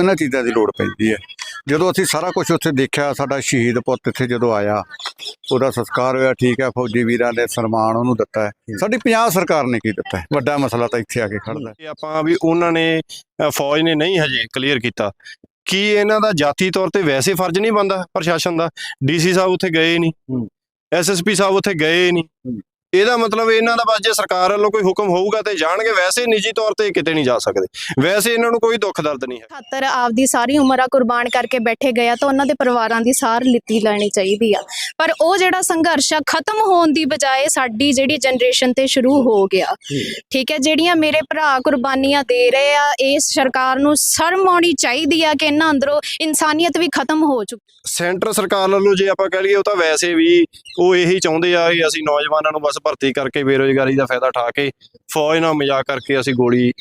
ਇਹਨਾਂ ਚੀਜ਼ਾਂ ਦੀ ਲੋੜ ਪੈਂਦੀ ਹੈ। ਜਦੋਂ ਅਸੀਂ ਸਾਰਾ ਕੁਝ ਉੱਥੇ ਦੇਖਿਆ ਸਾਡਾ ਸ਼ਹੀਦ ਪੁੱਤ ਇੱਥੇ ਜਦੋਂ ਆਇਆ ਉਹਦਾ ਸੰਸਕਾਰ ਹੋਇਆ ਠੀਕ ਹੈ ਫੌਜੀ ਵੀਰਾਂ ਨੇ ਸਨਮਾਨ ਉਹਨੂੰ ਦਿੱਤਾ ਹੈ। ਸਾਡੀ ਪੰਜਾਬ ਸਰਕਾਰ ਨੇ ਕੀ ਦਿੱਤਾ ਹੈ? ਵੱਡਾ ਮਸਲਾ ਤਾਂ ਇੱਥੇ ਆ ਕੇ ਖੜਦਾ ਹੈ। ਆਪਾਂ ਵੀ ਉਹਨਾਂ ਨੇ ਫੌਜ ਨੇ ਨਹੀਂ ਹਜੇ ਕਲੀਅਰ ਕੀਤਾ। ਕੀ ਇਹਨਾਂ ਦਾ ਜਾਤੀ ਤੌਰ ਤੇ ਵੈਸੇ ਫਰਜ਼ ਨਹੀਂ ਬੰਦਾ ਪ੍ਰਸ਼ਾਸਨ ਦਾ? ਡੀਸੀ ਸਾਹਿਬ ਉੱਥੇ ਗਏ ਨਹੀਂ। ਐਸਐਸਪੀ ਸਾਹਿਬ ਉੱਥੇ ਗਏ ਨਹੀਂ। ਇਹਦਾ ਮਤਲਬ ਇਹਨਾਂ ਦਾ ਬਸ ਜੇ ਸਰਕਾਰ ਵੱਲੋਂ ਕੋਈ ਹੁਕਮ ਹੋਊਗਾ ਤੇ ਜਾਣਗੇ ਵੈਸੇ ਨਿੱਜੀ ਤੌਰ ਤੇ ਕਿਤੇ ਨਹੀਂ ਜਾ ਸਕਦੇ। ਵੈਸੇ ਇਹਨਾਂ ਨੂੰ ਕੋਈ ਦੁੱਖ ਦਰਦ ਨਹੀਂ ਹੈ। ਖਾਤਰ ਆਪਦੀ ਸਾਰੀ ਉਮਰਾਂ ਕੁਰਬਾਨ ਕਰਕੇ ਬੈਠੇ ਗਏ ਆ ਤਾਂ ਉਹਨਾਂ ਦੇ ਪਰਿਵਾਰਾਂ ਦੀ ਸਾਰ ਲਿੱਤੀ ਲੈਣੀ ਚਾਹੀਦੀ ਆ। ਪਰ ਉਹ ਜਿਹੜਾ ਸੰਘਰਸ਼ ਆ ਖਤਮ ਹੋਣ ਦੀ ਬਜਾਏ ਸਾਡੀ ਜਿਹੜੀ ਜਨਰੇਸ਼ਨ ਤੇ ਸ਼ੁਰੂ ਹੋ ਗਿਆ। ਠੀਕ ਹੈ ਜਿਹੜੀਆਂ ਮੇਰੇ ਭਰਾ ਕੁਰਬਾਨੀਆਂ ਦੇ ਰਹੇ ਆ ਇਸ ਸਰਕਾਰ ਨੂੰ ਸ਼ਰਮ ਆਉਣੀ ਚਾਹੀਦੀ ਆ ਕਿ ਇਹਨਾਂ ਅੰਦਰੋਂ ਇਨਸਾਨੀਅਤ ਵੀ ਖਤਮ ਹੋ ਚੁੱਕੀ ਸੈਂਟਰ ਸਰਕਾਰ ਵੱਲੋਂ ਜੇ ਆਪਾਂ ਕਹਿ ਲਈਏ ਉਹ ਤਾਂ ਵੈਸੇ ਵੀ ਉਹ ਇਹੀ ਚਾਹੁੰਦੇ ਆ ਕਿ ਅਸੀਂ ਨੌਜਵਾਨਾਂ ਨੂੰ ਬਸ ਭਰਤੀ ਕਰਕੇ ਬੇਰੋਜ਼ਗਾਰੀ ਦਾ ਫਾਇਦਾ ਉਠਾ ਕੇ ਫੌਜ ਨਾਲ ਮਜ਼ਾਕ ਕਰਕੇ ਅਸੀਂ ਗੋਲੀ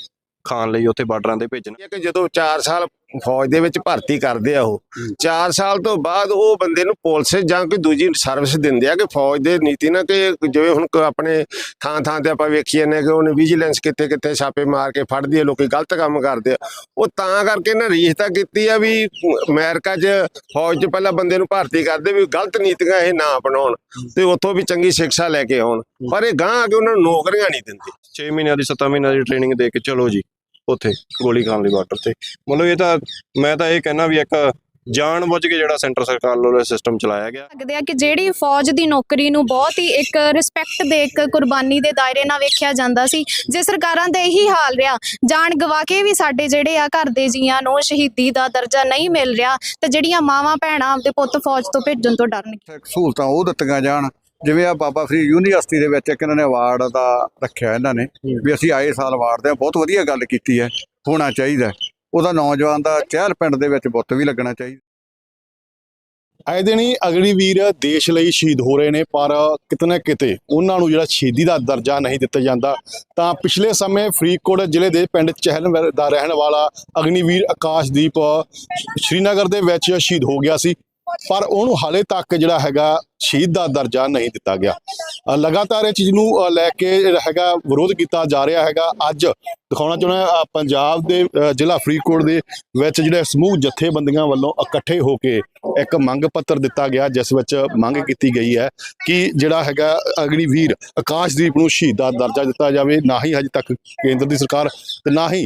ਖਾਣ ਲਈ ਉੱਥੇ ਬਾਰਡਰਾਂ ਤੇ ਭੇਜਣਾ। ਕਿ ਜਦੋਂ 4 ਸਾਲ ਫੌਜ ਦੇ ਵਿੱਚ ਭਰਤੀ ਕਰਦੇ ਆ ਉਹ। 4 ਸਾਲ ਤੋਂ ਬਾਅਦ ਉਹ ਬੰਦੇ ਨੂੰ ਪੁਲਿਸ ਜਾਂ ਕੋਈ ਦੂਜੀ ਸਰਵਿਸ ਦਿੰਦੇ ਆ ਕਿ ਫੌਜ ਦੇ ਨੀਤੀ ਨਾਲ ਕਿ ਜਿਵੇਂ ਹੁਣ ਆਪਣੇ ਥਾਂ ਥਾਂ ਤੇ ਆਪਾਂ ਵੇਖੀਏ ਨੇ ਕਿ ਉਹਨੇ ਵਿਜੀਲੈਂਸ ਕਿਤੇ ਕਿਤੇ ਛਾਪੇ ਮਾਰ ਕੇ ਫੜਦੀ ਆ ਲੋਕੀ ਗਲਤ ਕੰਮ ਕਰਦੇ ਆ। ਉਹ ਤਾਂ ਕਰਕੇ ਨਾ ਰੀਸ਼ਤਾ ਕੀਤੀ ਆ ਵੀ ਅਮਰੀਕਾ 'ਚ ਫੌਜ 'ਚ ਪਹਿਲਾਂ ਬੰਦੇ ਨੂੰ ਭਰਤੀ ਕਰਦੇ ਵੀ ਗਲਤ ਨੀਤੀਆਂ ਇਹ ਨਾ ਅਪਣਾਉਣ ਤੇ ਉੱਥੋਂ ਵੀ ਚੰਗੀ ਸਿੱਖਿਆ ਲੈ ਕੇ ਆਉਣ। ਪਰ ਇਹ ਗਾਂ ਆ ਕੇ ਉਹਨਾਂ ਨੂੰ ਨੌਕਰੀਆਂ ਨਹੀਂ ਦਿੰਦੇ। 6 ਮਹੀਨਿਆਂ ਦੀ 7 ਮਹੀਨਿਆਂ ਦੀ ਟ੍ਰੇਨਿੰਗ ਦੇ ਕੇ ਚਲੋ ਜੀ। ਉੱਥੇ ਗੋਲੀ ਖਾਣ ਲਈ ਬਾਰਡਰ ਤੇ। ਮਤਲਬ ਇਹ ਤਾਂ ਮੈਂ ਤਾਂ ਇਹ ਕਹਿਣਾ ਵੀ ਇੱਕ ਜਾਣ ਬੁੱਝ ਕੇ ਜਿਹੜਾ ਸੈਂਟਰ ਸਰਕਾਰ ਵੱਲੋਂ ਸਿਸਟਮ ਚਲਾਇਆ ਗਿਆ। ਲੱਗਦੇ ਆ ਕਿ ਜਿਹੜੀ ਫੌਜ ਦੀ ਨੌਕਰੀ ਨੂੰ ਬਹੁਤ ਹੀ ਇੱਕ ਰਿਸਪੈਕਟ ਦੇ ਇੱਕ ਕੁਰਬਾਨੀ ਦੇ ਦਾਇਰੇ ਨਾਲ ਵੇਖਿਆ ਜਾਂਦਾ ਸੀ ਜੇ ਸਰਕਾਰਾਂ ਦਾ ਇਹੀ ਹਾਲ ਰਿਹਾ ਜਾਨ ਗਵਾ ਕੇ ਵੀ ਸਾਡੇ ਜਿਹੜੇ ਆ ਘਰ ਦੇ ਜੀਆਂ ਨੂੰ ਸ਼ਹੀਦੀ ਦਾ ਦਰਜਾ ਨਹੀਂ ਮਿਲ ਰਿਹਾ ਤੇ ਜਿਹੜੀਆਂ ਮਾਵਾਂ ਭੈਣਾਂ ਆਪਦੇ ਪੁੱਤ ਫੌਜ ਤੋਂ ਭੇਜਣ ਤੋਂ ਡਰਨਗੇ ਸਿੱਖ ਸਹੂਲਤਾਂ ਉਹ ਦਿੱਤੀਆਂ ਜਾਣ। ਜਿਵੇਂ ਆ ਬਾਬਾ ਫਰੀਦ ਯੂਨੀਵਰਸਿਟੀ ਦੇ ਵਿੱਚ ਇੱਕ ਇਹਨਾਂ ਨੇ ਅਵਾਰਡ ਦਾ ਰੱਖਿਆ ਇਹਨਾਂ ਨੇ ਵੀ ਅਸੀਂ ਆਏ ਸਾਲ ਅਵਾਰਡ ਦੇ ਬਹੁਤ ਵਧੀਆ ਗੱਲ ਕੀਤੀ ਹੈ ਹੋਣਾ ਚਾਹੀਦਾ। ਉਹਦਾ ਨੌਜਵਾਨ ਦਾ ਚਹਿਲ ਪਿੰਡ ਦੇ ਵਿੱਚ ਬੁੱਤ ਵੀ ਲੱਗਣਾ ਚਾਹੀਦਾ ਆਏ ਦਿਨ ਹੀ ਅਗਨੀਵੀਰ ਦੇਸ਼ ਲਈ ਸ਼ਹੀਦ ਹੋ ਰਹੇ ਨੇ ਪਰ ਕਿਤੇ ਨਾ ਕਿਤੇ ਉਹਨਾਂ ਨੂੰ ਜਿਹੜਾ ਸ਼ਹੀਦੀ ਦਾ ਦਰਜਾ ਨਹੀਂ ਦਿੱਤਾ ਜਾਂਦਾ ਤਾਂ ਪਿਛਲੇ ਸਮੇਂ ਫਰੀਦਕੋਟ ਜ਼ਿਲ੍ਹੇ ਦੇ ਪਿੰਡ ਚਹਿਲ ਦਾ ਰਹਿਣ ਵਾਲਾ ਅਗਨੀਵੀਰ ਆਕਾਸ਼ਦੀਪ ਸ਼੍ਰੀਨਗਰ ਦੇ ਵਿੱਚ ਸ਼ਹੀਦ ਹੋ ਗਿਆ ਸੀ ਪਰ ਉਹਨੂੰ ਹਾਲੇ ਤੱਕ ਜਿਹੜਾ ਹੈਗਾ ਸ਼ਹੀਦ ਦਾ ਦਰਜਾ ਨਹੀਂ ਦਿੱਤਾ ਗਿਆ। ਲਗਾਤਾਰ ਇਹ ਚੀਜ਼ ਨੂੰ ਲੈ ਕੇ ਜਿਹੜਾ ਹੈਗਾ, ਵਿਰੋਧ ਕੀਤਾ ਜਾ ਰਿਹਾ ਹੈਗਾ। ਅੱਜ ਦਿਖਾਉਣਾ ਚਾਹੁੰਦਾ ਪੰਜਾਬ ਦੇ ਜ਼ਿਲ੍ਹਾ ਫਰੀਦਕੋਟ ਦੇ ਵਿੱਚ ਜਿਹੜੇ ਸਮੂਹ ਜਥੇਬੰਦੀਆਂ ਵੱਲੋਂ ਇਕੱਠੇ ਹੋ ਕੇ ਇੱਕ ਮੰਗ ਪੱਤਰ ਦਿੱਤਾ ਗਿਆ, ਜਿਸ ਵਿੱਚ ਮੰਗ ਕੀਤੀ ਗਈ ਹੈ ਕਿ ਜਿਹੜਾ ਹੈਗਾ ਅਗਨੀਵੀਰ ਆਕਾਸ਼ਦੀਪ ਨੂੰ ਸ਼ਹੀਦ ਦਾ ਦਰਜਾ ਦਿੱਤਾ ਜਾਵੇ। ਨਾ ਹੀ ਹਜੇ ਤੱਕ ਕੇਂਦਰ ਦੀ ਸਰਕਾਰ ਤੇ ਨਾ ਹੀ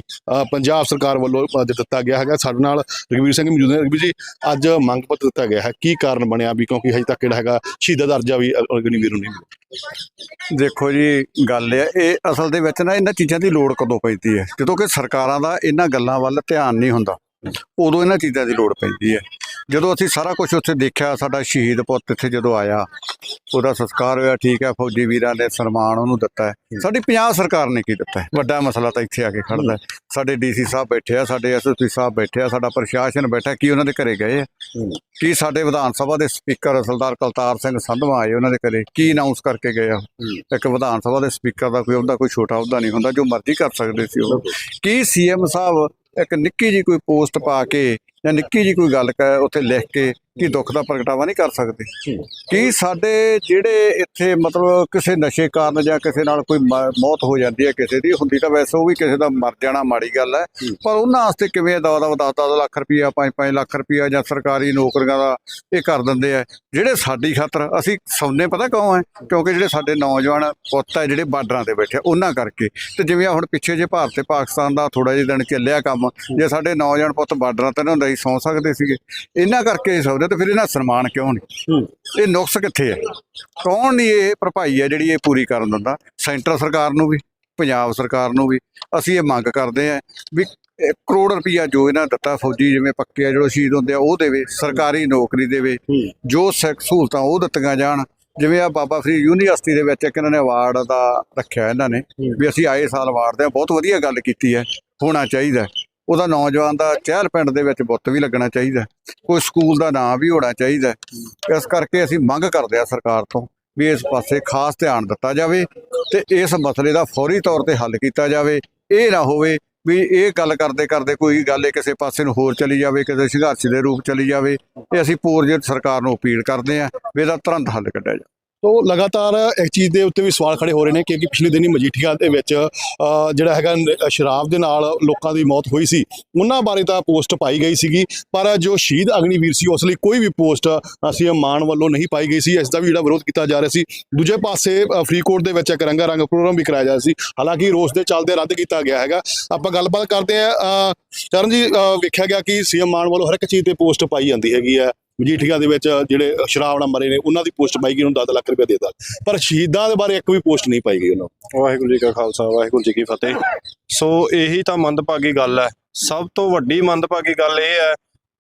ਪੰਜਾਬ ਸਰਕਾਰ ਵੱਲੋਂ ਦਿੱਤਾ ਗਿਆ ਹੈਗਾ। ਸਾਡੇ ਨਾਲ ਰਘਵੀਰ ਸਿੰਘ ਮੌਜੂਦ ਨੇ। ਰਘਵੀਰ ਜੀ, ਅੱਜ ਮੰਗ ਪੱਤਰ ਦਿੱਤਾ ਗਿਆ ਹੈ। ਕੀ ਕਾਰਨ ਬਣਿਆ ਵੀ ਕਿਉਂਕਿ ਹਜੇ ਤੱਕ ਜਿਹੜਾ ਹੈਗਾ ਸ਼ਹੀਦਾਂ ਦਾ ਦਰਜਾ ਵੀ, ਅ- ਅਗਨੀਵੀਰ ਨੂੰ ਨਹੀਂ ਮਿਲਿਆ ਦੇਖੋ ਜੀ, ਗੱਲ ਇਹ ਇਹ ਅਸਲ ਦੇ ਵਿੱਚ ਨਾ ਇਹਨਾਂ ਚੀਜ਼ਾਂ ਦੀ ਲੋੜ ਕਦੋਂ ਪੈਂਦੀ ਹੈ? ਜਦੋਂ ਕਿ ਸਰਕਾਰਾਂ ਦਾ ਇਹਨਾਂ ਗੱਲਾਂ ਵੱਲ ਧਿਆਨ ਨਹੀਂ ਹੁੰਦਾ, ਉਦੋਂ ਇਹਨਾਂ ਚੀਜ਼ਾਂ ਦੀ ਲੋੜ ਪੈਂਦੀ ਹੈ। ਜਦੋਂ ਅਸੀਂ ਸਾਰਾ ਕੁਝ ਉੱਥੇ ਦੇਖਿਆ ਸਾਡਾ ਸ਼ਹੀਦ ਪੁੱਤ ਇੱਥੇ ਜਦੋਂ ਆਇਆ ਉਹਦਾ ਸੰਸਕਾਰ ਹੋਇਆ ਠੀਕ ਹੈ ਫੌਜੀ ਵੀਰਾਂ ਨੇ ਸਨਮਾਨ ਉਹਨੂੰ ਦਿੱਤਾ ਹੈ। ਸਾਡੀ ਪੰਜਾਬ ਸਰਕਾਰ ਨੇ ਕੀ ਦਿੱਤਾ ਹੈ? ਵੱਡਾ ਮਸਲਾ ਤਾਂ ਇੱਥੇ ਆ ਕੇ ਖੜਦਾ ਸਾਡੇ ਡੀਸੀ ਸਾਹਿਬ ਬੈਠੇ ਆ ਸਾਡੇ ਐਸਐਸਪੀ ਸਾਹਿਬ ਬੈਠੇ ਆ ਸਾਡਾ ਪ੍ਰਸ਼ਾਸਨ ਬੈਠਾ ਕੀ ਉਹਨਾਂ ਦੇ ਘਰੇ ਗਏ ਆ? ਕੀ ਸਾਡੇ ਵਿਧਾਨ ਸਭਾ ਦੇ ਸਪੀਕਰ ਸਰਦਾਰ ਕਲਤਾਰ ਸਿੰਘ ਸੰਧਵਾ ਆਏ ਉਹਨਾਂ ਦੇ ਘਰੇ? ਕੀ ਅਨਾਉਂਸ ਕਰਕੇ ਗਏ ਆ? ਇੱਕ ਵਿਧਾਨ ਸਭਾ ਦੇ ਸਪੀਕਰ ਦਾ ਕੋਈ ਉਹਦਾ ਕੋਈ ਛੋਟਾ ਅਹੁਦਾ ਨਹੀਂ ਹੁੰਦਾ ਜੋ ਮਰਜ਼ੀ ਕਰ ਸਕਦੇ ਸੀ ਉਹ। ਕੀ ਸੀਐਮ ਸਾਹਿਬ ਇੱਕ ਨਿੱਕੀ ਜੀ ਕੋਈ ਪੋਸਟ ਪਾ ਕੇ ਜਾਂ ਨਿੱਕੀ ਜੀ ਕੋਈ ਗੱਲ ਉੱਥੇ ਲਿਖ ਕੇ ਕੀ ਦੁੱਖ ਦਾ ਪ੍ਰਗਟਾਵਾ ਨਹੀਂ ਕਰ ਸਕਦੇ। ਕੀ ਸਾਡੇ ਜਿਹੜੇ ਇੱਥੇ ਮਤਲਬ ਕਿਸੇ ਨਸ਼ੇ ਕਾਰਨ ਜਾਂ ਕਿਸੇ ਨਾਲ ਕੋਈ ਮੌਤ ਹੋ ਜਾਂਦੀ ਹੈ ਕਿਸੇ ਦੀ ਹੁੰਦੀ ਤਾਂ ਵੈਸੇ ਉਹ ਵੀ ਕਿਸੇ ਦਾ ਮਰ ਜਾਣਾ ਮਾੜੀ ਗੱਲ ਹੈ। ਪਰ ਉਹਨਾਂ ਵਾਸਤੇ ਕਿਵੇਂ ਦਵਾ ਦਵਾ 10 ਲੱਖ ਰੁਪਈਆ 5-5 ਲੱਖ ਰੁਪਈਆ ਜਾਂ ਸਰਕਾਰੀ ਨੌਕਰੀਆਂ ਦਾ ਇਹ ਕਰ ਦਿੰਦੇ ਆ। ਜਿਹੜੇ ਸਾਡੀ ਖਾਤਰ ਅਸੀਂ ਸੌਨੇ ਪਤਾ ਕਿਉਂ ਹੈ? ਕਿਉਂਕਿ ਜਿਹੜੇ ਸਾਡੇ ਨੌਜਵਾਨ ਪੁੱਤ ਹੈ ਜਿਹੜੇ ਬਾਰਡਰਾਂ ਤੇ ਬੈਠੇ ਉਹਨਾਂ ਕਰਕੇ। ਤੇ ਜਿਵੇਂ ਹੁਣ ਪਿੱਛੇ ਜੇ ਭਾਰਤ ਤੇ ਪਾਕਿਸਤਾਨ ਦਾ ਥੋੜਾ ਜਿਹਾ ਦਿਨ ਚੱਲਿਆ ਕੰਮ ਜੇ ਸਾਡੇ ਨੌਜਵਾਨ ਪੁੱਤ ਬਾਰਡਰਾਂ ਤੇ ਨਾ ਹੁੰਦਾ ਸੀ ਸੌ ਸਕਦੇ ਸੀਗੇ। ਇਹਨਾਂ ਕਰਕੇ ਸੌਦੇ ਤੇ ਫਿਰ ਇਹਨਾਂ ਸਨਮਾਨ ਕਿਉਂ ਨਹੀਂ? ਇਹ ਨੁਕਸ ਕਿੱਥੇ ਹੈ ਕੌਣ ਨਹੀਂ ਇਹ ਭਰਪਾਈ ਹੈ ਜਿਹੜੀ ਇਹ ਪੂਰੀ ਕਰਨ ਦਿੰਦਾ? ਸੈਂਟਰ ਸਰਕਾਰ ਨੂੰ ਵੀ ਪੰਜਾਬ ਸਰਕਾਰ ਨੂੰ ਵੀ। ਅਸੀਂ ਇਹ ਮੰਗ ਕਰਦੇ ਹਾਂ ਵੀ ਇਹ ਕਰੋੜ ਰੁਪਈਆ ਜੋ ਇਹਨਾਂ ਦਿੱਤਾ ਫੌਜੀ ਜਿਵੇਂ ਪੱਕੇ ਆ ਜਿਹੜੇ ਸ਼ਹੀਦ ਹੁੰਦੇ ਆ ਉਹ ਦੇਵੇ ਸਰਕਾਰੀ ਨੌਕਰੀ ਦੇਵੇ। ਜੋ ਸਿੱਖ ਸਹੂਲਤਾਂ ਉਹ ਦਿੱਤੀਆਂ ਜਾਣ। ਜਿਵੇਂ ਆ ਬਾਬਾ ਫਰੀਦ ਯੂਨੀਵਰਸਿਟੀ ਦੇ ਵਿੱਚ ਇੱਕ ਇਹਨਾਂ ਨੇ ਅਵਾਰਡ ਦਾ ਰੱਖਿਆ ਇਹਨਾਂ ਨੇ ਵੀ ਅਸੀਂ ਆਏ ਸਾਲ ਅਵਾਰਡ ਦੇ ਬਹੁਤ ਵਧੀਆ ਗੱਲ ਕੀਤੀ ਹੈ। ਹੋਣਾ ਚਾਹੀਦਾ। ਉਹਦਾ ਨੌਜਵਾਨ ਦਾ ਚਹਿਲ ਪਿੰਡ ਦੇ ਵਿੱਚ ਬੁੱਤ ਵੀ ਲੱਗਣਾ ਚਾਹੀਦਾ ਕੋਈ ਸਕੂਲ ਦਾ ਨਾਮ ਵੀ ਹੋਣਾ ਚਾਹੀਦਾ ਇਸ ਕਰਕੇ ਅਸੀਂ ਮੰਗ ਕਰਦੇ ਆ ਸਰਕਾਰ ਤੋਂ ਵੀ ਇਸ ਪਾਸੇ ਖਾਸ ਧਿਆਨ ਦਿੱਤਾ ਜਾਵੇ ਤੇ ਇਸ ਮਸਲੇ ਦਾ ਫੌਰੀ ਤੌਰ ਤੇ ਹੱਲ ਕੀਤਾ ਜਾਵੇ। ਇਹ ਨਾ ਹੋਵੇ ਵੀ ਇਹ ਗੱਲ ਕਰਦੇ ਕਰਦੇ ਕੋਈ ਗੱਲ ਕਿਸੇ ਪਾਸੇ ਨੂੰ ਹੋਰ ਚਲੀ ਜਾਵੇ, ਕਿਸੇ ਸੰਘਰਸ਼ ਦੇ ਰੂਪ ਚਲੀ ਜਾਵੇ। ਇਹ ਅਸੀਂ ਪੂਰਜਿਤ ਸਰਕਾਰ ਨੂੰ ਅਪੀਲ ਕਰਦੇ ਹਾਂ ਵੀ ਇਹਦਾ ਤੁਰੰਤ ਹੱਲ ਕੱਢਿਆ ਜਾਵੇ। ਸੋ ਲਗਾਤਾਰ ਇਸ ਚੀਜ਼ ਦੇ ਉੱਤੇ ਵੀ ਸਵਾਲ ਖੜੇ ਹੋ ਰਹੇ ਨੇ ਕਿਉਂਕਿ ਪਿਛਲੇ ਦਿਨੀ ਮਜੀਠੀਆ ਦੇ ਵਿੱਚ ਜਿਹੜਾ ਹੈਗਾ ਸ਼ਰਾਬ ਦੇ ਨਾਲ ਲੋਕਾਂ ਦੀ ਮੌਤ ਹੋਈ ਸੀ ਉਹਨਾਂ ਬਾਰੇ ਤਾਂ ਪੋਸਟ ਪਾਈ ਗਈ ਸੀਗੀ ਪਰ ਜੋ ਸ਼ਹੀਦ ਅਗਨੀਵੀਰ ਸੀ ਉਸ ਲਈ ਕੋਈ ਵੀ ਪੋਸਟ ਸੀਐਮ ਮਾਨ ਵੱਲੋਂ ਨਹੀਂ ਪਾਈ ਗਈ ਸੀ ਇਸ ਦਾ ਵੀ ਜਿਹੜਾ ਵਿਰੋਧ ਕੀਤਾ ਜਾ ਰਿਹਾ ਸੀ। ਦੂਜੇ ਪਾਸੇ ਅ, ਫਰੀਦਕੋਟ ਦੇ ਵਿੱਚ ਇੱਕ ਰੰਗਾ ਰੰਗ ਪ੍ਰੋਗਰਾਮ ਵੀ ਕਰਾਇਆ ਜਾ ਰਿਹਾ ਸੀ। ਹਾਲਾਂਕਿ ਰੋਸ ਦੇ ਚੱਲਦੇ ਰੱਦ ਕੀਤਾ ਗਿਆ ਹੈਗਾ। ਆਪਾਂ ਗੱਲਬਾਤ ਕਰਦੇ ਆ ਚਰਨ ਜੀ ਵੇਖਿਆ ਗਿਆ ਕਿ ਸੀਐਮ ਮਾਨ ਵੱਲੋਂ ਹਰ ਇੱਕ ਚੀਜ਼ ਤੇ ਪੋਸਟ ਪਾਈ ਜਾਂਦੀ ਹੈਗੀ ਆ ਮਜੀਠੀਆ ਦੇ ਵਿੱਚ ਜਿਹੜੇ ਸ਼ਰਾਬ ਨਾਲ ਮਰੇ ਨੇ, ਉਹਨਾਂ ਦੀ ਪੋਸਟ ਪਾਈ ਗਈ, ਉਹਨੂੰ 10 ਲੱਖ ਰੁਪਏ ਦੇਤਾ। ਪਰ ਸ਼ਹੀਦਾਂ ਦੇ ਬਾਰੇ ਇੱਕ ਵੀ ਪੋਸਟ ਨਹੀਂ ਪਾਈ ਗਈ ਉਹਨਾਂ। ਵਾਹਿਗੁਰੂ ਜੀ ਕਾ ਖਾਲਸਾ, ਵਾਹਿਗੁਰੂ ਜੀ ਕੀ ਫਤਿਹ। ਸੋ ਇਹੀ ਤਾਂ ਮੰਦਭਾਗੀ ਗੱਲ ਹੈ। ਸਭ ਤੋਂ ਵੱਡੀ ਮੰਦਭਾਗੀ ਗੱਲ ਇਹ ਹੈ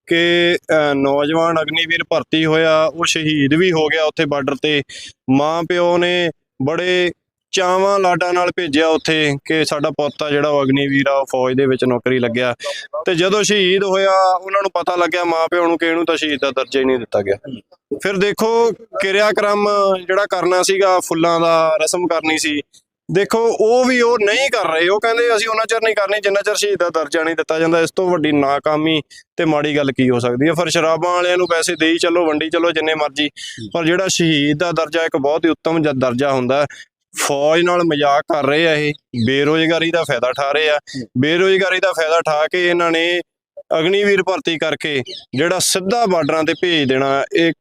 ਕਿ ਨੌਜਵਾਨ ਅਗਨੀਵੀਰ ਭਰਤੀ ਹੋਇਆ, ਉਹ ਸ਼ਹੀਦ ਵੀ ਹੋ ਗਿਆ ਉੱਥੇ ਬਾਰਡਰ ਤੇ। ਮਾਂ ਪਿਓ ਨੇ ਬੜੇ ਚਾਵਾਂ ਲਾਡਾਂ ਨਾਲ ਭੇਜਿਆ ਉੱਥੇ ਕਿ ਸਾਡਾ ਪੁੱਤ ਆ ਜਿਹੜਾ ਉਹ ਅਗਨੀਵੀਰ ਆ, ਉਹ ਫੌਜ ਦੇ ਵਿੱਚ ਨੌਕਰੀ ਲੱਗਿਆ। ਤੇ ਜਦੋਂ ਸ਼ਹੀਦ ਹੋਇਆ, ਉਹਨਾਂ ਨੂੰ ਪਤਾ ਲੱਗਿਆ ਮਾਂ ਪਿਓ ਨੂੰ ਕਿ ਇਹਨੂੰ ਤਾਂ ਸ਼ਹੀਦ ਦਾ ਦਰਜਾ ਹੀ ਨਹੀਂ ਦਿੱਤਾ ਗਿਆ। ਫਿਰ ਦੇਖੋ ਕਿਰਿਆ ਕਰਮ ਜਿਹੜਾ ਕਰਨਾ ਸੀਗਾ, ਫੁੱਲਾਂ ਦਾ ਰਸਮ ਕਰਨੀ ਸੀ। ਦੇਖੋ, ਉਹ ਵੀ ਉਹ ਨਹੀਂ ਕਰ ਰਹੇ। ਉਹ ਕਹਿੰਦੇ, ਅਸੀਂ ਉਹਨਾਂ ਚਿਰ ਨਹੀਂ ਕਰਨੀ, ਜਿੰਨਾ ਚਿਰ ਸ਼ਹੀਦ ਦਾ ਦਰਜਾ ਨਹੀਂ ਦਿੱਤਾ ਜਾਂਦਾ, ਇਸ ਤੋਂ ਵੱਡੀ ਨਾਕਾਮੀ ਤੇ ਮਾੜੀ ਗੱਲ ਕੀ ਹੋ ਸਕਦੀ ਹੈ? ਫਿਰ ਸ਼ਰਾਬਾਂ ਵਾਲਿਆਂ ਨੂੰ ਪੈਸੇ ਦੇਈ ਚੱਲੋ, ਵੰਡੀ ਚੱਲੋ, ਜਿੰਨੇ ਮਰਜ਼ੀ। ਪਰ ਜਿਹੜਾ ਸ਼ਹੀਦ ਦਾ ਦਰਜਾ ਇੱਕ ਬਹੁਤ ਹੀ ਉੱਤਮ ਦਰਜਾ ਹੁੰਦਾ ਫੌਜ ਨਾਲ ਮਜ਼ਾਕ ਕਰ ਰਹੇ ਆ ਇਹ। ਬੇਰੋਜ਼ਗਾਰੀ ਦਾ ਫਾਇਦਾ ਠਾ ਰਹੇ ਆ। ਬੇਰੋਜ਼ਗਾਰੀ ਦਾ ਫਾਇਦਾ ਠਾ ਕੇ ਇਹਨਾਂ ਨੇ ਅਗਨੀਵੀਰ ਭਰਤੀ ਕਰਕੇ ਜਿਹੜਾ ਸਿੱਧਾ ਬਾਰਡਰਾਂ ਤੇ ਭੇਜ ਦੇਣਾ ਇਹ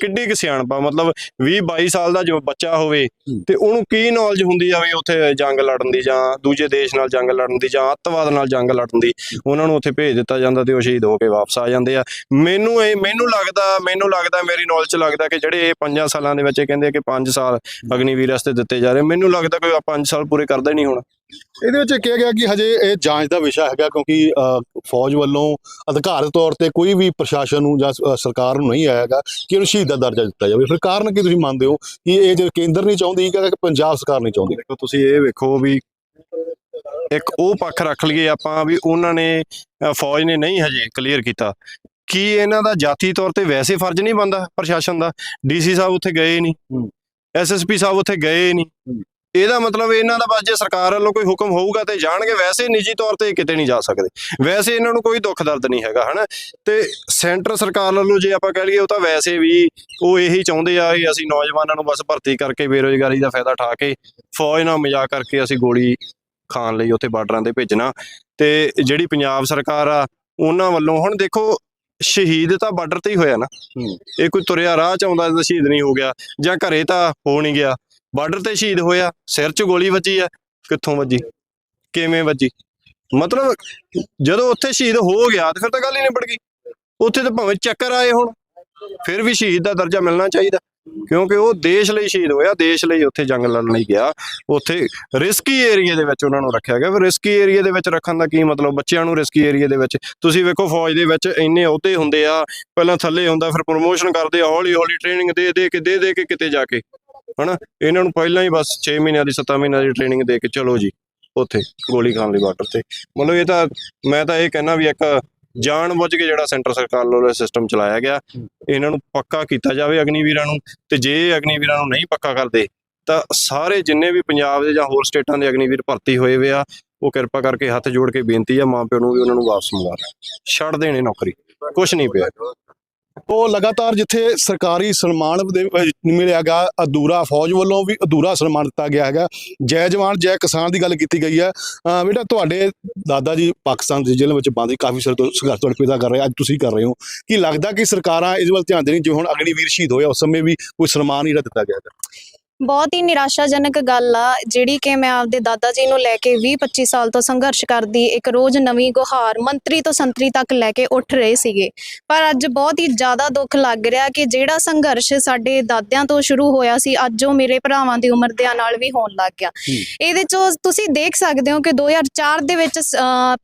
ਕਿੱਡੀ ਕੁ ਸਿਆਣਪਾ ਮਤਲਬ 20 22 ਸਾਲ ਦਾ ਜੋ ਬੱਚਾ ਹੋਵੇ ਤੇ ਉਹਨੂੰ ਕੀ ਨੌਲੇਜ ਹੁੰਦੀ ਆ ਵੀ ਉੱਥੇ ਜੰਗ ਲੜਨ ਦੀ ਜਾਂ ਦੂਜੇ ਦੇਸ਼ ਨਾਲ ਜੰਗ ਲੜਨ ਦੀ ਜਾਂ ਅੱਤਵਾਦ ਨਾਲ ਜੰਗ ਲੜਨ ਦੀ? ਉਹਨਾਂ ਨੂੰ ਉੱਥੇ ਭੇਜ ਦਿੱਤਾ ਜਾਂਦਾ ਤੇ ਉਹ ਸ਼ਹੀਦ ਹੋ ਕੇ ਵਾਪਸ ਆ ਜਾਂਦੇ ਆ। ਮੈਨੂੰ ਇਹ ਮੈਨੂੰ ਲੱਗਦਾ ਮੈਨੂੰ ਲੱਗਦਾ ਮੇਰੀ ਨੌਲੇਜ ਲੱਗਦਾ ਕਿ ਜਿਹੜੇ ਇਹ 5 ਸਾਲਾਂ ਦੇ ਵਿੱਚ ਇਹ ਕਹਿੰਦੇ ਆ ਕਿ 5 ਸਾਲ ਅਗਨੀਵੀਰ ਵਾਸਤੇ ਦਿੱਤੇ ਜਾ ਰਹੇ ਮੈਨੂੰ ਲੱਗਦਾ ਕੋਈ 5 ਸਾਲ ਪੂਰੇ ਕਰਦਾ ਹੀ ਨਹੀਂ ਹੋਣਾ। ਇਹਦੇ ਵਿੱਚ ਕਿਹਾ ਗਿਆ ਕਿ ਹਜੇ ਇਹ ਜਾਂਚ ਦਾ ਵਿਸ਼ਾ ਹੈਗਾ ਕਿਉਂਕਿ ਫੌਜ ਵੱਲੋਂ ਅਧਿਕਾਰਤ ਤੌਰ ਤੇ ਕੋਈ ਵੀ ਪ੍ਰਸ਼ਾਸਨ ਨੂੰ ਜਾਂ ਸਰਕਾਰ ਨੂੰ ਨਹੀਂ ਆਇਆਗਾ ਕਿ ਇਹਨੂੰ ਸ਼ਹੀਦ ਦਾ ਦਰਜਾ ਦਿੱਤਾ ਜਾਵੇ। ਫਿਰ ਕਾਰਨ ਕੀ ਤੁਸੀਂ ਮੰਨਦੇ ਹੋ ਕਿ ਇਹ ਜੋ ਕੇਂਦਰ ਨਹੀਂ ਚਾਹੁੰਦੀ ਕਿ ਪੰਜਾਬ ਸਰਕਾਰ ਨਹੀਂ ਚਾਹੁੰਦੀ? ਦੇਖੋ ਤੁਸੀਂ ਇਹ ਵੇਖੋ ਵੀ ਇੱਕ ਉਹ ਪੱਖ ਰੱਖ ਲਈਏ ਆਪਾਂ ਵੀ ਉਹਨਾਂ ਨੇ ਫੌਜ ਨੇ ਨਹੀਂ ਹਜੇ ਕਲੀਅਰ ਕੀਤਾ। ਕੀ ਇਹਨਾਂ ਦਾ ਜਾਤੀ ਤੌਰ ਤੇ ਵੈਸੇ ਫਰਜ਼ ਨਹੀਂ ਬੰਦਾ ਪ੍ਰਸ਼ਾਸਨ ਦਾ? ਡੀਸੀ ਸਾਹਿਬ ਉੱਥੇ ਗਏ ਨਹੀਂ। ਐਸਐਸਪੀ ਸਾਹਿਬ ਉੱਥੇ ਗਏ ਨਹੀਂ। ਇਹਦਾ ਮਤਲਬ ਇਹਨਾਂ ਦਾ ਬਸ ਜੇ ਸਰਕਾਰ ਵੱਲੋਂ ਕੋਈ ਹੁਕਮ ਹੋਊਗਾ ਤੇ ਜਾਣਗੇ ਵੈਸੇ ਨਿੱਜੀ ਤੌਰ ਤੇ ਕਿਤੇ ਨਹੀਂ ਜਾ ਸਕਦੇ। ਵੈਸੇ ਇਹਨਾਂ ਨੂੰ ਕੋਈ ਦੁੱਖ ਦਰਦ ਨਹੀਂ ਹੈਗਾ ਹਨਾ? ਤੇ ਸੈਂਟਰ ਸਰਕਾਰ ਵੱਲੋਂ ਜੇ ਆਪਾਂ ਕਹਿ ਲਈਏ ਉਹ ਤਾਂ ਵੈਸੇ ਵੀ ਉਹ ਇਹੀ ਚਾਹੁੰਦੇ ਆ ਕਿ ਅਸੀਂ ਨੌਜਵਾਨਾਂ ਨੂੰ ਬਸ ਭਰਤੀ ਕਰਕੇ ਬੇਰੋਜ਼ਗਾਰੀ ਦਾ ਫਾਇਦਾ ਠਾ ਕੇ ਫੌਜ ਨਾਲ ਮਜ਼ਾਕ ਕਰਕੇ ਅਸੀਂ ਗੋਲੀ ਖਾਣ ਲਈ ਉੱਥੇ ਬਾਰਡਰਾਂ ਤੇ ਭੇਜਣਾ। ਤੇ ਜਿਹੜੀ ਪੰਜਾਬ ਸਰਕਾਰ ਆ ਉਹਨਾਂ ਵੱਲੋਂ ਹੁਣ ਦੇਖੋ ਸ਼ਹੀਦ ਤਾਂ ਬਾਰਡਰ ਤੇ ਹੀ ਹੋਇਆ ਨਾ। ਇਹ ਕੋਈ ਤੁਰਿਆ ਰਾਹ ਚ ਆਉਂਦਾ ਤਾਂ ਸ਼ਹੀਦ ਨਹੀਂ ਹੋ ਗਿਆ ਜਾਂ ਘਰੇ ਤਾਂ ਹੋ ਨਹੀਂ ਗਿਆ। ਬਾਰਡਰ ਤੇ ਸ਼ਹੀਦ ਹੋਇਆ, ਸਿਰ 'ਚ ਗੋਲੀ ਵੱਜੀ ਆ, ਕਿੱਥੋਂ ਵੱਜੀ? ਕਿਵੇਂ ਵੱਜੀ? ਮਤਲਬ ਜਦੋਂ ਉੱਥੇ ਸ਼ਹੀਦ ਹੋ ਗਿਆ ਤੇ ਫਿਰ ਤਾਂ ਗੱਲ ਹੀ ਨਿਬੜ ਗਈ। ਉੱਥੇ ਤਾਂ ਭਾਵੇਂ ਚੱਕਰ ਆਏ ਹੁਣ, ਫਿਰ ਵੀ ਸ਼ਹੀਦ ਦਾ ਦਰਜਾ ਮਿਲਣਾ ਚਾਹੀਦਾ। ਕਿਉਂਕਿ ਉਹ ਦੇਸ਼ ਲਈ ਸ਼ਹੀਦ ਹੋਇਆ, ਦੇਸ਼ ਲਈ ਉੱਥੇ ਜੰਗ ਲੜਨ ਲਈ ਗਿਆ। ਉੱਥੇ ਰਿਸਕੀ ਏਰੀਆ ਦੇ ਵਿੱਚ ਉਹਨਾਂ ਨੂੰ ਰੱਖਿਆ ਗਿਆ। ਫਿਰ ਰਿਸਕੀ ਏਰੀਆ ਦੇ ਵਿੱਚ ਰੱਖਣ ਦਾ ਕੀ ਮਤਲਬ? ਬੱਚਿਆਂ ਨੂੰ ਰਿਸਕੀ ਏਰੀਆ ਦੇ ਵਿੱਚ। ਤੁਸੀਂ ਵੇਖੋ ਫੌਜ ਦੇ ਵਿੱਚ ਇੰਨੇ ਅਹੁਦੇ ਹੁੰਦੇ ਆ। ਪਹਿਲਾਂ ਥੱਲੇ ਹੁੰਦਾ, ਫਿਰ ਪ੍ਰੋਮੋਸ਼ਨ ਕਰਦੇ ਆ ਹੌਲੀ ਹੌਲੀ ਟ੍ਰੇਨਿੰਗ ਦੇ ਦੇ ਕੇ, ਦੇ ਦੇ ਕੇ ਕਿਤੇ ਜਾ ਕੇ। ਹਨਾ? ਇਹਨਾਂ ਨੂੰ ਪਹਿਲਾਂ ਹੀ ਬਸ 6 ਮਹੀਨਿਆਂ ਦੀ 7 ਮਹੀਨਿਆਂ ਦੀ ਟ੍ਰੇਨਿੰਗ ਦੇ ਕੇ ਚਲੋ ਜੀ, ਉੱਥੇ, ਗੋਲੀ ਖਾਣ ਲਈ ਬਾਰਡਰ ਤੇ। ਮਤਲਬ ਇਹ ਤਾਂ, ਮੈਂ ਤਾਂ ਇਹ ਕਹਿਣਾ ਵੀ ਇੱਕ ਜਾਣ ਬੁੱਝ ਕੇ ਜਿਹੜਾ ਸੈਂਟਰ ਸਰਕਾਰ ਵੱਲੋਂ ਸਿਸਟਮ ਚਲਾਇਆ ਗਿਆ, ਇਹਨਾਂ ਨੂੰ ਪੱਕਾ ਕੀਤਾ ਜਾਵੇ ਅਗਨੀਵੀਰਾਂ ਨੂੰ, ਤੇ ਜੇ ਅਗਨੀਵੀਰਾਂ ਨੂੰ ਨਹੀਂ ਪੱਕਾ ਕਰਦੇ, ਤਾਂ ਸਾਰੇ ਜਿੰਨੇ ਵੀ ਪੰਜਾਬ ਦੇ ਜਾਂ ਹੋਰ ਸਟੇਟਾਂ ਦੇ ਅਗਨੀਵੀਰ ਭਰਤੀ ਹੋਏ ਵੇ ਆ, ਉਹ ਕਿਰਪਾ ਕਰਕੇ ਹੱਥ ਜੋੜ ਕੇ ਬੇਨਤੀ ਆ, ਮਾਂ ਪਿਓ ਨੂੰ ਵੀ ਉਹਨਾਂ ਨੂੰ ਵਾਪਸ ਮੰਗਾ ਛੱਡ ਦੇਣੇ ਨੌਕਰੀ ਕੁਝ ਨਹੀਂ ਪਿਆ। ਉਹ ਲਗਾਤਾਰ ਜਿੱਥੇ ਸਰਕਾਰੀ ਸਨਮਾਨ ਦੇ ਅਹ ਮਿਲਿਆਗਾ ਅਧੂਰਾ ਫੌਜ ਵੱਲੋਂ ਵੀ ਅਧੂਰਾ ਸਨਮਾਨ ਦਿੱਤਾ ਗਿਆ ਹੈਗਾ। ਜੈ ਜਵਾਨ, ਜੈ ਕਿਸਾਨ ਦੀ ਗੱਲ ਕੀਤੀ ਗਈ ਹੈ। ਅਹ ਬੇਟਾ ਤੁਹਾਡੇ ਦਾਦਾ ਜੀ ਪਾਕਿਸਤਾਨ ਦੇ ਜੇਲ੍ਹ ਵਿੱਚ ਬੰਦ ਕਾਫੀ ਸਿਰ ਤੋਂ ਸੰਘਰਸ਼ ਤੁਹਾਡੇ ਪਿਤਾ ਕਰ ਰਹੇ, ਅੱਜ ਤੁਸੀਂ ਕਰ ਰਹੇ ਹੋ। ਕੀ ਲੱਗਦਾ ਕਿ ਸਰਕਾਰਾਂ ਇਸ ਵੱਲ ਧਿਆਨ ਦੇਣੀ, ਜਿਵੇਂ ਹੁਣ ਅਗਨੀਵੀਰ ਸ਼ਹੀਦ ਹੋਇਆ, ਉਸ ਸਮੇਂ ਵੀ ਕੋਈ ਸਨਮਾਨ ਹੀ ਜਿਹੜਾ ਦਿੱਤਾ ਗਿਆ ਹੈਗਾ? ਬਹੁਤ ਹੀ ਨਿਰਾਸ਼ਾਜਨਕ ਗੱਲ ਆ ਜਿਹੜੀ ਕਿ ਮੈਂ ਆਪਦੇ ਦਾਦਾ ਜੀ ਨੂੰ ਲੈ ਕੇ 20-25 ਸਾਲ ਤੋਂ ਸੰਘਰਸ਼ ਕਰਦੀ ਇੱਕ ਰੋਜ਼ ਨਵੀਂ ਗੁਹਾਰ ਮੰਤਰੀ ਤੋਂ ਸੰਤਰੀ ਤੱਕ ਲੈ ਕੇ ਉੱਠ ਰਹੇ ਸੀਗੇ। ਪਰ ਅੱਜ ਬਹੁਤ ਹੀ ਜ਼ਿਆਦਾ ਦੁੱਖ ਲੱਗ ਰਿਹਾ ਕਿ ਜਿਹੜਾ ਸੰਘਰਸ਼ ਸਾਡੇ ਦਾਦਿਆਂ ਤੋਂ ਸ਼ੁਰੂ ਹੋਇਆ ਸੀ ਅੱਜ ਉਹ ਮੇਰੇ ਭਰਾਵਾਂ ਦੀ ਉਮਰ ਦੇ ਨਾਲ ਵੀ ਹੋਣ ਲੱਗ ਗਿਆ। ਇਹਦੇ ਚੋਂ ਤੁਸੀਂ ਦੇਖ ਸਕਦੇ ਹੋ ਕਿ 2004 ਦੇ ਵਿੱਚ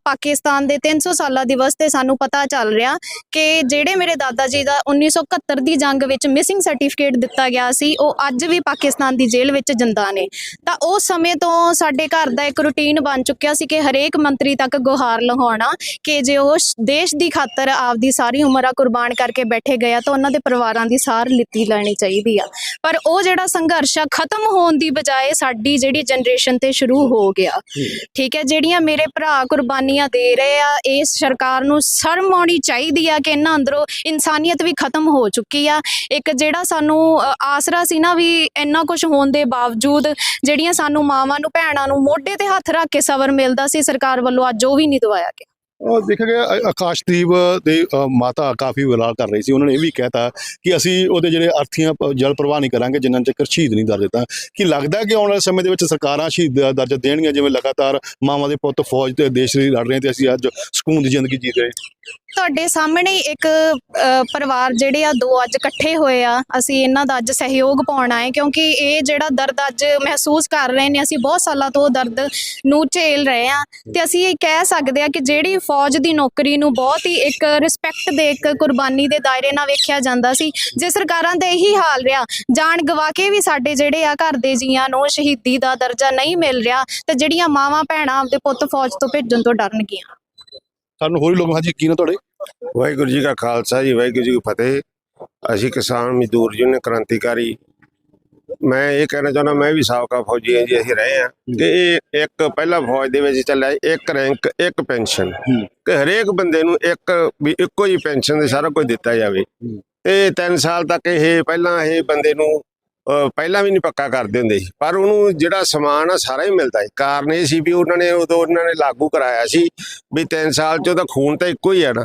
ਪਾਕਿਸਤਾਨ ਦੇ 300 ਸਾਲਾ ਦਿਵਸ ਤੇ ਸਾਨੂੰ ਪਤਾ ਚੱਲ ਰਿਹਾ ਕਿ ਜਿਹੜੇ ਮੇਰੇ ਦਾਦਾ ਜੀ ਦਾ 1971 ਦੀ ਜੰਗ ਵਿੱਚ ਮਿਸਿੰਗ ਸਰਟੀਫਿਕੇਟ ਦਿੱਤਾ ਗਿਆ ਸੀ ਉਹ ਅੱਜ ਵੀ ਪਾਕਿਸਤਾਨ ਪਾਕਿਸਤਾਨ ਦੀ ਜੇਲ੍ਹ ਵਿੱਚ ਜਿੰਦਾ ਨੇ। ਤਾਂ ਉਸ ਸਮੇਂ ਤੋਂ ਸਾਡੇ ਘਰ ਦਾ ਇੱਕ ਰੁਟੀਨ ਬਣ ਚੁੱਕਿਆ ਸੀ ਕਿ ਹਰੇਕ ਮੰਤਰੀ ਤੱਕ ਗੁਹਾਰ ਲਗਾਉਣਾ ਕਿ ਜੇ ਉਹ ਦੇਸ਼ ਦੀ ਖਾਤਰ ਆਪਦੀ ਸਾਰੀ ਉਮਰ ਆ ਕੁਰਬਾਨ ਕਰਕੇ ਬੈਠੇ ਗਏ ਆ ਤਾਂ ਉਹਨਾਂ ਦੇ ਪਰਿਵਾਰਾਂ ਦੀ ਸਾਰ ਲਿੱਤੀ ਲੈਣੀ ਚਾਹੀਦੀ ਆ। ਪਰ ਉਹ ਜਿਹੜਾ ਸੰਘਰਸ਼ ਆ ਖਤਮ ਹੋਣ ਦੀ ਬਜਾਏ ਸਾਡੀ ਜਿਹੜੀ ਜਨਰੇਸ਼ਨ ਤੇ ਸ਼ੁਰੂ ਹੋ ਗਿਆ। ਠੀਕ ਹੈ ਜਿਹੜੀਆਂ ਮੇਰੇ ਭਰਾ ਕੁਰਬਾਨੀਆਂ ਦੇ ਰਹੇ ਆ ਇਸ ਸਰਕਾਰ ਨੂੰ ਸ਼ਰਮ ਆਉਣੀ ਚਾਹੀਦੀ ਆ ਕਿ ਇਹਨਾਂ ਅੰਦਰੋਂ ਇਨਸਾਨੀਅਤ ਵੀ ਖਤਮ ਹੋ ਚੁੱਕੀ ਆ। ਇੱਕ ਜਿਹੜਾ ਸਾਨੂੰ ਆਸਰਾ ਸੀ ਨਾ ਵੀ ਇੰਨਾ ਕੁਝ ਹੋਣ ਦੇ ਬਾਵਜੂਦ ਜਿਹੜੀਆਂ ਸਾਨੂੰ ਮਾਵਾਂ ਨੂੰ, ਭੈਣਾਂ ਨੂੰ ਮੋਢੇ ਤੇ ਹੱਥ ਰੱਖ ਕੇ ਸਬਰ ਮਿਲਦਾ ਸੀ, ਸਰਕਾਰ ਵੱਲੋਂ ਅੱਜ ਉਹ ਵੀ ਨਹੀਂ ਦਵਾਇਆ ਗਿਆ। ਉਹ ਦੇਖਿਆ ਗਿਆ ਆਕਾਸ਼ਦੀਪ ਦੇ ਮਾਤਾ ਕਾਫੀ ਵਿਲਾਲ ਕਰ ਰਹੀ ਸੀ। ਉਹਨਾਂ ਨੇ ਇਹ ਵੀ ਕਹਿਤਾ ਕਿ ਅਸੀਂ ਉਹਦੇ ਜਿਹੜੇ ਅਰਥੀਆਂ ਜਲ ਪ੍ਰਵਾਹ ਨਹੀਂ ਕਰਾਂਗੇ, ਜਿੰਨਾ ਚਿਰ ਸ਼ਹੀਦ ਨਹੀਂ ਦਰ ਦਿੱਤਾ। ਕਿ ਲੱਗਦਾ ਕਿ ਆਉਣ ਵਾਲੇ ਸਮੇਂ ਦੇ ਵਿੱਚ ਸਰਕਾਰਾਂ ਸ਼ਹੀਦ ਦਾ ਦਰਜਾ ਦੇਣਗੀਆਂ, ਜਿਵੇਂ ਲਗਾਤਾਰ ਮਾਵਾਂ ਦੇ ਪੁੱਤ ਫੌਜ ਤੇ ਦੇਸ਼ ਲਈ ਲੜ ਰਹੇ ਤੇ ਅਸੀਂ ਅੱਜ ਸਕੂਨ ਦੀ ਜ਼ਿੰਦਗੀ ਜੀ ਰਹੇ ਤੁਹਾਡੇ ਸਾਹਮਣੇ ਇੱਕ ਅ, ਪਰਿਵਾਰ ਜਿਹੜੇ ਆ ਦੋ ਅੱਜ ਇਕੱਠੇ ਹੋਏ ਆ। ਅਸੀਂ ਇਹਨਾਂ ਦਾ ਅੱਜ ਸਹਿਯੋਗ ਪਾਉਣਾ ਹੈ ਕਿਉਂਕਿ ਇਹ ਜਿਹੜਾ ਦਰਦ ਅੱਜ ਮਹਿਸੂਸ ਕਰ ਰਹੇ ਨੇ ਅਸੀਂ ਬਹੁਤ ਸਾਲਾਂ ਤੋਂ ਉਹ ਦਰਦ ਨੂੰ ਝੇਲ ਰਹੇ ਆ। ਤੇ ਅਸੀਂ ਇਹ ਕਹਿ ਸਕਦੇ ਆ ਕਿ ਜਿਹੜੀ ਫੌਜ ਦੀ ਨੌਕਰੀ ਨੂੰ ਬਹੁਤ ਹੀ ਇੱਕ ਰਿਸਪੈਕਟ ਦੇ ਇੱਕ ਕੁਰਬਾਨੀ ਦੇ ਦਾਇਰੇ ਨਾਲ ਵੇਖਿਆ ਜਾਂਦਾ ਸੀ ਜੇ ਸਰਕਾਰਾਂ ਦਾ ਇਹੀ ਹਾਲ ਰਿਹਾ ਜਾਨ ਗਵਾ ਕੇ ਵੀ ਸਾਡੇ ਜਿਹੜੇ ਆ ਘਰ ਦੇ ਜੀਆਂ ਨੂੰ ਸ਼ਹੀਦੀ ਦਾ ਦਰਜਾ ਨਹੀਂ ਮਿਲ ਰਿਹਾ ਤੇ ਜਿਹੜੀਆਂ ਮਾਵਾਂ ਭੈਣਾਂ ਆਪਦੇ ਪੁੱਤ ਫੌਜ ਤੋਂ ਭੇਜਣ ਤੋਂ ਡਰਨਗੀਆਂ। ਸਾਨੂੰ ਹੋਰ ਵੀ ਲੋਕ ਹਾਂਜੀ ਕੀ ਨੇ ਤੁਹਾਡੇ? ਵਾਹਿਗੁਰੂ ਜੀ ਕਾ ਖਾਲਸਾ ਜੀ ਵਾਹਿਗੁਰੂ ਜੀ ਕੀ ਫਤਿਹ। ਅਸੀਂ ਕਿਸਾਨ ਮਜ਼ਦੂਰ ਯੂਨੀਅਨ ਕ੍ਰਾਂਤੀਕਾਰੀ। ਮੈਂ ਇਹ ਕਹਿਣਾ ਚਾਹੁੰਦਾ ਮੈਂ ਵੀ ਸਾਬਕਾ ਫੌਜੀ ਹਾਂ ਜੀ ਅਸੀਂ ਰਹੇ ਹਾਂ। ਕਿ ਇਹ ਇੱਕ ਪਹਿਲਾ ਫੌਜ ਦੇ ਵਿੱਚ ਚੱਲਿਆ ਇੱਕ ਰੈਂਕ ਇੱਕ ਪੈਨਸ਼ਨ। ਕਿ ਹਰੇਕ ਬੰਦੇ ਨੂੰ ਇੱਕ ਵੀ ਇੱਕੋ ਹੀ ਪੈਨਸ਼ਨ ਦੇ ਸਾਰਾ ਕੁਝ ਦਿੱਤਾ ਜਾਵੇ। ਤੇ 3 ਸਾਲ ਤੱਕ ਇਹ ਪਹਿਲਾਂ ਇਹ ਬੰਦੇ ਨੂੰ ਪਹਿਲਾਂ ਵੀ ਨਹੀਂ ਪੱਕਾ ਕਰਦੇ ਹੁੰਦੇ ਸੀ। ਪਰ ਉਹਨੂੰ ਜਿਹੜਾ ਸਮਾਨ ਆ ਸਾਰਾ ਹੀ ਮਿਲਦਾ ਹੈ ਕਾਰਨ ਇਹ ਸੀ ਵੀ ਉਹਨਾਂ ਨੇ ਉਦੋਂ ਉਹਨਾਂ ਨੇ ਲਾਗੂ ਕਰਾਇਆ ਸੀ ਵੀ 3 ਸਾਲ ਚ ਉਹਦਾ ਖੂਨ ਤਾਂ ਇੱਕੋ ਹੀ ਹੈ ਨਾ।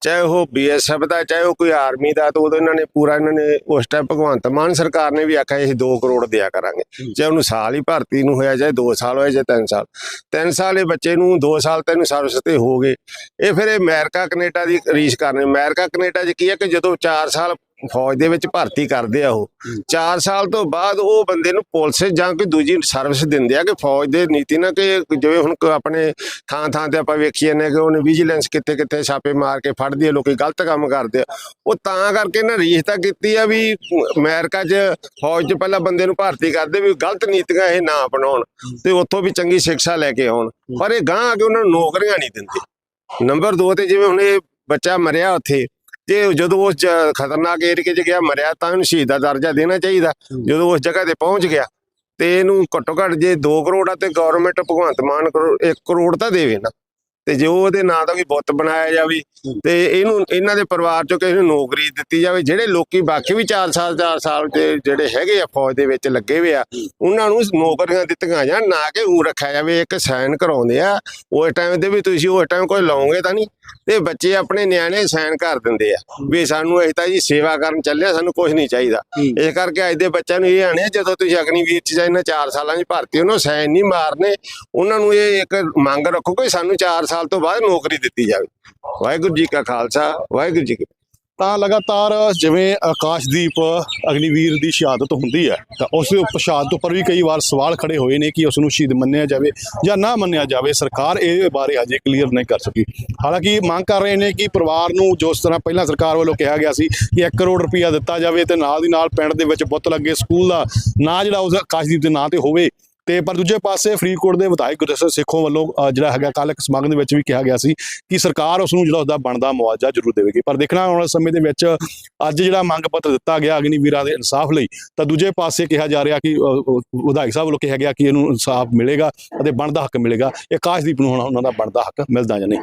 ਚਾਹੇ ਉਹ ਬੀਐਸਐਫ ਦਾ ਚਾਹੇ ਉਹ ਕੋਈ ਆਰਮੀ ਦਾ ਤਾਂ ਉਦੋਂ ਇਹਨਾਂ ਨੇ ਪੂਰਾ ਇਹਨਾਂ ਨੇ ਉਸ ਟਾਈਮ ਭਗਵੰਤ ਮਾਨ ਸਰਕਾਰ ਨੇ ਵੀ ਆਖਿਆ ਅਸੀਂ 2 ਕਰੋੜ ਦਿਆ ਕਰਾਂਗੇ। ਚਾਹੇ ਉਹਨੂੰ ਸਾਲ ਹੀ ਭਰਤੀ ਨੂੰ ਹੋਇਆ ਚਾਹੇ 2 ਸਾਲ ਹੋਇਆ ਚਾਹੇ 3 ਸਾਲ। 3 ਸਾਲ ਇਹ ਬੱਚੇ ਨੂੰ 2 ਸਾਲ ਤੈਨੂੰ ਸਰਵਿਸ ਤੇ ਹੋ ਗਏ। ਇਹ ਫਿਰ ਇਹ ਅਮਰੀਕਾ ਕੈਨੇਡਾ ਦੀ ਰੀਸ ਕਰਨੇ। ਅਮਰੀਕਾ ਕੈਨੇਡਾ 'ਚ ਕੀ ਹੈ ਕਿ ਜਦੋਂ 4 ਸਾਲ ਫੌਜ ਦੇ ਵਿੱਚ ਭਰਤੀ ਕਰਦੇ ਆ ਉਹ। 4 ਸਾਲ ਤੋਂ ਬਾਅਦ ਉਹ ਬੰਦੇ ਨੂੰ ਪੁਲਿਸ ਜਾਂ ਕੋਈ ਦੂਜੀ ਸਰਵਿਸ ਦਿੰਦੇ ਆ ਕਿ ਫੌਜ ਦੇ ਨੀਤੀ ਨਾਲ ਕਿ ਜਿਵੇਂ ਹੁਣ ਆਪਣੇ ਥਾਂ ਥਾਂ ਤੇ ਆਪਾਂ ਵੇਖੀ ਜਾਂਦੇ ਕਿ ਉਹਨੇ ਵਿਜੀਲੈਂਸ ਕਿੱਥੇ ਕਿੱਥੇ ਛਾਪੇ ਮਾਰ ਕੇ ਫੜਦੀ ਆ ਲੋਕੀ ਗਲਤ ਕੰਮ ਕਰਦੇ ਆ। ਉਹ ਤਾਂ ਕਰਕੇ ਇਹਨਾਂ ਰੀਸ ਤਾਂ ਕੀਤੀ ਆ ਵੀ ਅਮਰੀਕਾ 'ਚ ਫੌਜ 'ਚ ਪਹਿਲਾਂ ਬੰਦੇ ਨੂੰ ਭਰਤੀ ਕਰਦੇ ਵੀ ਗਲਤ ਨੀਤੀਆਂ ਇਹ ਨਾ ਅਪਣਾਉਣ ਤੇ ਉੱਥੋਂ ਵੀ ਚੰਗੀ ਸਿੱਖਿਆ ਲੈ ਕੇ ਆਉਣ। ਪਰ ਇਹ ਗਾਂ ਆ ਕੇ ਉਹਨਾਂ ਨੂੰ ਨੌਕਰੀਆਂ ਨਹੀਂ ਦਿੰਦੇ। ਨੰਬਰ 2 ਤੇ ਜਿਵੇਂ ਹੁਣ ਇਹ ਬੱਚਾ ਮਰਿਆ ਉੱਥੇ ਜੇ ਜਦੋਂ ਉਸ ਖਤਰਨਾਕ ਏਰੀਏ 'ਚ ਗਿਆ ਮਰਿਆ ਤਾਂ ਇਹਨੂੰ ਸ਼ਹੀਦ ਦਾ ਦਰਜਾ ਦੇਣਾ ਚਾਹੀਦਾ। ਜਦੋਂ ਉਸ ਜਗ੍ਹਾ ਤੇ ਪਹੁੰਚ ਗਿਆ ਤੇ ਇਹਨੂੰ ਘੱਟੋ ਘੱਟ ਜੇ 2 ਕਰੋੜ ਆ ਤੇ ਗਵਰਨਮੈਂਟ ਭਗਵੰਤ ਮਾਨ ਕਰੋ 1 ਕਰੋੜ ਤਾਂ ਦੇਵੇ ਨਾ। ਤੇ ਜੇ ਉਹਦੇ ਨਾਂ ਦਾ ਕੋਈ ਬੁੱਤ ਬਣਾਇਆ ਜਾਵੇ ਤੇ ਇਹਨੂੰ ਇਹਨਾਂ ਦੇ ਪਰਿਵਾਰ ਚੋਂ ਕਿਸੇ ਨੂੰ ਨੌਕਰੀ ਦਿੱਤੀ ਜਾਵੇ ਜਿਹੜੇ ਲੋਕੀ ਬਾਕੀ ਵੀ 4 ਸਾਲ 4 ਸਾਲ ਦੇ ਜਿਹੜੇ ਹੈਗੇ ਆ ਫੌਜ ਦੇ ਵਿੱਚ ਲੱਗੇ ਹੋਏ ਆ ਉਹਨਾਂ ਨੂੰ ਨੌਕਰੀਆਂ ਦਿੱਤੀਆਂ ਜਾਣ ਨਾ ਕਿ ਉਹ ਰੱਖਿਆ ਜਾਵੇ ਇੱਕ ਸਾਈਨ ਕਰਾਉਂਦੇ ਆ ਉਸ ਟਾਈਮ ਦੇ ਵੀ ਤੁਸੀਂ ਉਸ ਟਾਈਮ ਕੋਈ ਲਾਓਗੇ ਤਾਂ ਨਹੀਂ ਤੇ ਬੱਚੇ ਆਪਣੇ ਨਿਆਣੇ ਸਾਈਨ ਕਰ ਦਿੰਦੇ ਆ ਵੀ ਸਾਨੂੰ ਅਸੀਂ ਤਾਂ ਜੀ ਸੇਵਾ ਕਰਨ ਚੱਲੇ ਆ ਸਾਨੂੰ ਕੁਝ ਨਹੀਂ ਚਾਹੀਦਾ। ਇਸ ਕਰਕੇ ਅੱਜ ਦੇ ਬੱਚਿਆਂ ਨੂੰ ਇਹ ਆਣੇ ਜਦੋਂ ਤੁਸੀਂ ਅਗਨੀਵੀਰ ਚ ਜਾਂ ਇਹਨਾਂ 4 ਸਾਲਾਂ ਦੀ ਭਰਤੀ ਉਹਨੂੰ ਸਾਈਨ ਨਹੀਂ ਮਾਰਨੇ ਉਹਨਾਂ ਨੂੰ ਇਹ ਇੱਕ ਮੰਗ ਰੱਖੋ ਕਿ ਸਾਨੂੰ 4 ਸਾਲ ਤੋਂ ਬਾਅਦ ਨੌਕਰੀ ਦਿੱਤੀ ਜਾਵੇ। ਵਾਹਿਗੁਰੂ ਜੀ ਕਾ ਖਾਲਸਾ, ਵਾਹਿਗੁਰੂ ਜੀ ਕੀ ਤਾਂ ਲਗਾਤਾਰ ਜਿਵੇਂ ਆਕਾਸ਼ਦੀਪ ਅਗਨੀਵੀਰ ਦੀ ਸ਼ਹਾਦਤ ਹੁੰਦੀ ਹੈ, ਤਾਂ ਉਸ ਦੇ ਸ਼ਹਾਦਤ ਉੱਪਰ ਵੀ ਕਈ ਵਾਰ ਸਵਾਲ ਖੜੇ ਹੋਏ ਨੇ ਕਿ ਉਸ ਨੂੰ ਸ਼ਹੀਦ ਮੰਨਿਆ ਜਾਵੇ ਜਾਂ ਨਾ ਮੰਨਿਆ ਜਾਵੇ। ਸਰਕਾਰ ਇਹ ਬਾਰੇ ਹਜੇ ਕਲੀਅਰ ਨਹੀਂ ਕਰ ਸਕੀ। ਹਾਲਾਂਕਿ ਮੰਗ ਕਰ ਰਹੇ ਨੇ ਕਿ ਪਰਿਵਾਰ ਨੂੰ, ਜੋ ਇਸ ਤਰ੍ਹਾਂ ਪਹਿਲਾਂ ਸਰਕਾਰ ਵੱਲੋਂ ਕਿਹਾ ਗਿਆ ਸੀ ਕਿ 1 ਕਰੋੜ ਰੁਪਇਆ ਦਿੱਤਾ ਜਾਵੇ ਤੇ ਨਾਲ ਦੀ ਨਾਲ ਪਿੰਡ ਦੇ ਵਿੱਚ ਬੁੱਤ ਲੱਗੇ ਸਕੂਲ ਦਾ ਨਾਂ ਜਿਹੜਾ ਉਸ ਆਕਾਸ਼ਦੀਪ ਦੇ ਨਾਂ ਤੇ ਹੋਵੇ ਤੇ ਪਰ ਦੂਜੇ ਪਾਸੇ ਫਰੀਦਕੋਟ ਦੇ ਵਿਧਾਇਕ ਗੁਰਦੇਵ ਸਿੱਖੋਂ ਵੱਲੋਂ ਜਿਹੜਾ ਹੈਗਾ ਕੱਲ ਇੱਕ ਸਮਾਗਮ ਦੇ ਵਿੱਚ ਵੀ ਕਿਹਾ ਗਿਆ ਸੀ ਕਿ ਸਰਕਾਰ ਉਸ ਨੂੰ ਜਿਹੜਾ ਉਸਦਾ ਬਣਦਾ ਮੁਆਵਜ਼ਾ ਜ਼ਰੂਰ ਦੇਵੇਗੀ। ਪਰ ਦੇਖਣਾ ਆਉਣ ਵਾਲੇ ਸਮੇਂ ਦੇ ਵਿੱਚ ਅੱਜ ਜਿਹੜਾ ਮੰਗ ਪੱਤਰ ਦਿੱਤਾ ਗਿਆ ਅਗਨੀਵੀਰਾਂ ਦੇ ਇਨਸਾਫ ਲਈ, ਤਾਂ ਦੂਜੇ ਪਾਸੇ ਕਿਹਾ ਜਾ ਰਿਹਾ ਕਿ ਵਿਧਾਇਕ ਸਾਹਿਬ ਵੱਲੋਂ ਕਿਹਾ ਗਿਆ ਕਿ ਇਹਨੂੰ ਇਨਸਾਫ ਮਿਲੇਗਾ ਅਤੇ ਬਣਦਾ ਹੱਕ ਮਿਲੇਗਾ। ਇਹ ਆਕਾਸ਼ਦੀਪ ਨੂੰ ਹੁਣ ਉਹਨਾਂ ਦਾ ਬਣਦਾ ਹੱਕ ਮਿਲਦਾ ਜਾਂ ਨਹੀਂ।